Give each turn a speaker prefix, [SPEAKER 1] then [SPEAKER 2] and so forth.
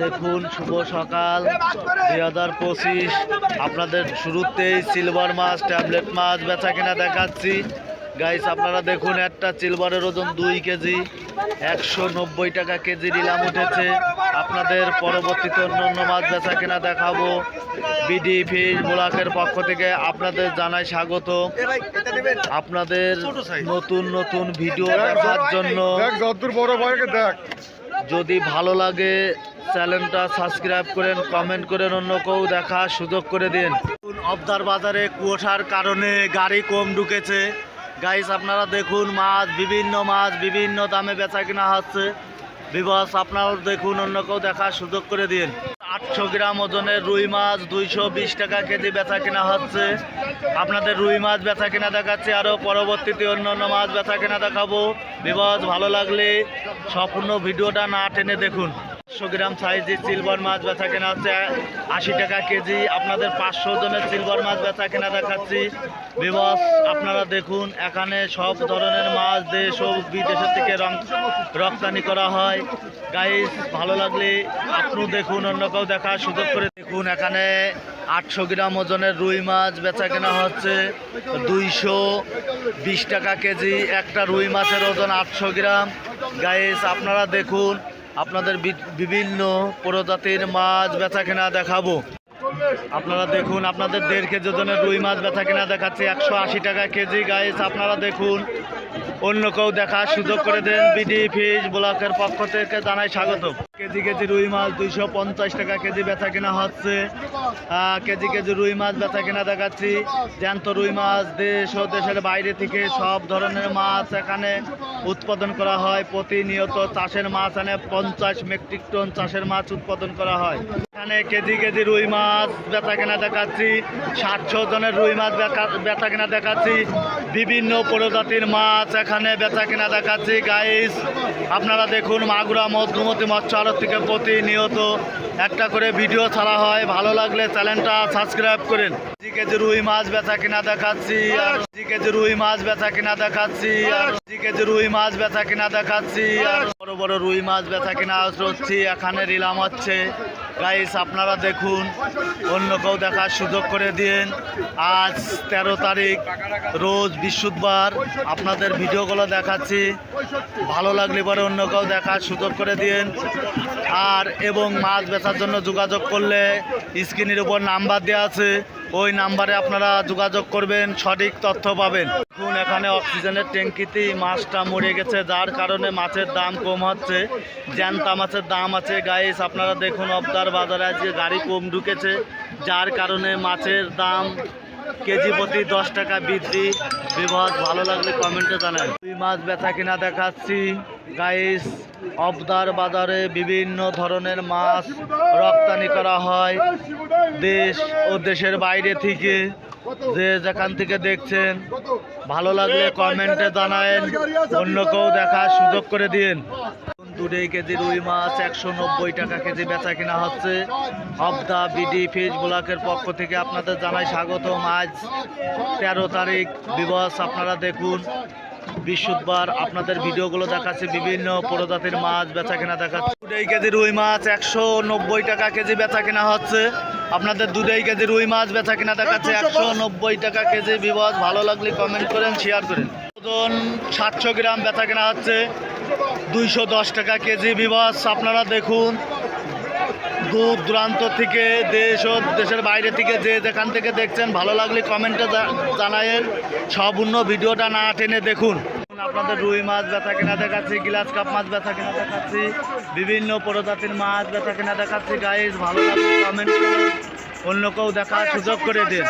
[SPEAKER 1] দেখুন শুভ সকাল। দুই হাজার পঁচিশ আপনাদের শুরুতেই সিলভার মাছ ট্যাবলেট মাছ বেচা কিনা দেখাচ্ছি। গাইস আপনারা দেখুন একটা সিলভারের ওজন দুই কেজি একশো নব্বই টাকা কেজি নিলাম উঠেছে। আপনাদের পরবর্তীতে অন্য অন্য মাছ বেচা কিনা দেখাবো। বিডি ফিশ ব্লকের পক্ষ থেকে আপনাদের জানাই স্বাগত। আপনাদের নতুন নতুন ভিডিও দেখার জন্য যদি ভালো লাগে চ্যানেলটা সাবস্ক্রাইব করেন, কমেন্ট করেন, অন্য কেউ দেখার সুযোগ করে দিন। অবদার বাজারে কুয়াশার কারণে গাড়ি কম ঢুকেছে। গাইস আপনারা দেখুন, মাছ, বিভিন্ন মাছ, বিভিন্ন দামে বেচা কিনা হচ্ছে। বিবস আপনারাও দেখুন, অন্য কেউ দেখার সুযোগ করে দিন। আটশো গ্রাম ওজনের রুই মাছ, দুইশো বিশ টাকা কেজি বেচা কিনা হচ্ছে। আপনাদের রুই মাছ বেচা কিনা দেখাচ্ছি, আরও পরবর্তীতে অন্য অন্য মাছ বেচা কিনা দেখাবো। বিবস ভালো লাগলে সম্পূর্ণ ভিডিওটা না টেনে দেখুন। পাঁচশো গ্রাম সাইজের সিলভার মাছ বেচা কেনা হচ্ছে, আশি টাকা কেজি। আপনাদের পাঁচশো জনের সিলভার মাছ বেচা কেনা দেখাচ্ছি। বিবস আপনারা দেখুন, এখানে সব ধরনের মাছ দেশ ও বিদেশের থেকে রং রপ্তানি করা হয়। গাইস ভালো লাগলে আপনিও দেখুন অন্য কেউ দেখার সুযোগ করে দেখুন। এখানে আটশো গ্রাম ওজনের রুই মাছ বেচা কেনা হচ্ছে। দুইশো বিশ টাকা কেজি, একটা রুই মাছের ওজন আটশো গ্রাম। গাইস আপনারা দেখুন আপনাদের বিভিন্ন প্রজাতির মাছ বেচা কেনা দেখাবো। আপনারা দেখুন, আপনাদের দেড় কেজি ওজনের রুই মাছ বেচা কেনা দেখাচ্ছে, একশো আশি টাকা কেজি। গাইস আপনারা দেখুন, অন্য কেউ দেখার সুযোগ করে দেন, বিডি ফিশ ব্লকের পক্ষ থেকে জানাই স্বাগত কেজি কেজি রুই মাছ দুইশো পঞ্চাশ টাকা কেজি বেচা কেনা হচ্ছে। কেজি কেজি রুই মাছ বেচা কেনা দেখাচ্ছি। জ্যান্ত রুই মাছ দেশ ও দেশের বাইরে থেকে সব ধরনের মাছ এখানে উৎপাদন করা হয়। প্রতিনিয়ত চাষের মাছ এনে পঞ্চাশ মেট্রিক টন চাষের মাছ উৎপাদন করা হয়। এখানে কেজি কেজি রুই মাছ বেচা কেনা দেখাচ্ছি। সাতশো জনের রুই মাছ বেচা কেনা দেখাচ্ছি। বিভিন্ন প্রজাতির মাছ এখানে বেচা কেনা দেখাচ্ছি। গাইস আপনারা দেখুন মাগুরা মধ্যমতি মৎস্য আড়ত থেকে প্রতিনিয়ত একটা করে ভিডিও ছাড়া হয়। ভালো লাগলে চ্যানেলটা সাবস্ক্রাইব করেন। জি কেজি রুই মাছ বেচা কিনা দেখাচ্ছি, আর জি কেজি রুই মাছ বেচা কিনা দেখাচ্ছি, আর জি কেজি রুই মাছ বেচা কিনা দেখাচ্ছি, আর বড় বড় রুই মাছ বেচা কিনা হচ্ছে এখানে রিলাম হচ্ছে গাইস আপনারা দেখুন অন্য কেউ দেখার সুযোগ করে দিন। আজ তেরো তারিখ, রোজ বৃহস্পতিবার আপনাদের ভিডিওগুলো দেখাচ্ছি। ভালো লাগলে পরে অন্য কেউ দেখার সুযোগ করে দিন। আর এবং মাছ বেচার জন্য যোগাযোগ করলে স্ক্রিনের উপর নাম্বার দেওয়া আছে। ওই নাম্বারে আপনারা যোগাযোগ করবেন, সঠিক তথ্য পাবেন। দেখুন, এখানে অক্সিজেনের ট্যাঙ্কিতেই মাছটা মরে গেছে, যার কারণে মাছের দাম কম হচ্ছে। জ্যান্তা মাছের দাম আছে গাইস আপনারা দেখুন, অবদার বাজারে আজকে গাড়ি কম ঢুকেছে, যার কারণে মাছের দাম কেজি প্রতি দশ টাকা বৃদ্ধি বিভাগ, ভালো লাগলে কমেন্টে জানান। দুই মাছ বেচা কিনা দেখাচ্ছি। গাইস অবদার বাজারে বিভিন্ন ধরনের মাছ রপ্তানি করা হয় দেশ ও দেশের বাইরে থেকে। যে যেখান থেকে দেখছেন, ভালো লাগলে কমেন্টে জানায়েন। অন্য কেউ দেখার সুযোগ করে দিন দুই কেজি রুই মাছ একশো নব্বই টাকা কেজি বেচা কিনা হচ্ছে। অবদা বিডি, ফিশ ব্লকের পক্ষ থেকে আপনাদের জানাই স্বাগত আজ তেরো তারিখ দিবস আপনারা দেখুন, বৃহস্পতিবার আপনাদের ভিডিওগুলো দেখাচ্ছে, বিভিন্ন প্রজাতির মাছ বেচা কেনা দেখাচ্ছে। দুই কেজি রুই মাছ একশো নব্বই টাকা কেজি বেচা কেনা হচ্ছে। আপনাদের দুই কেজি রুই মাছ বেচা কেনা দেখাচ্ছে, একশো নব্বই টাকা কেজি, বিবস। ভালো লাগলে কমেন্ট করেন শেয়ার করেন। ওজন সাতশো গ্রাম বেচা কেনা হচ্ছে। দুইশো দশ টাকা কেজি বিবাস আপনারা দেখুন, দূর দূরান্ত থেকে দেশ ও দেশের বাইরে থেকে যে যেখান থেকে দেখছেন, ভালো লাগলে কমেন্টে জানায়েন। সম্পূর্ণ ভিডিওটা না টেনে দেখুন। আপনাদের রুই মাছ ব্যথা কেনা দেখাচ্ছি, গিলাস কাপ মাছ ব্যথা কেনা দেখাচ্ছি, বিভিন্ন প্রজাতির মাছ ব্যথা কেনা দেখাচ্ছি। গাইজ ভালো লাগলে কমেন্ট করে অন্য কেউ দেখার সুযোগ করে দিন।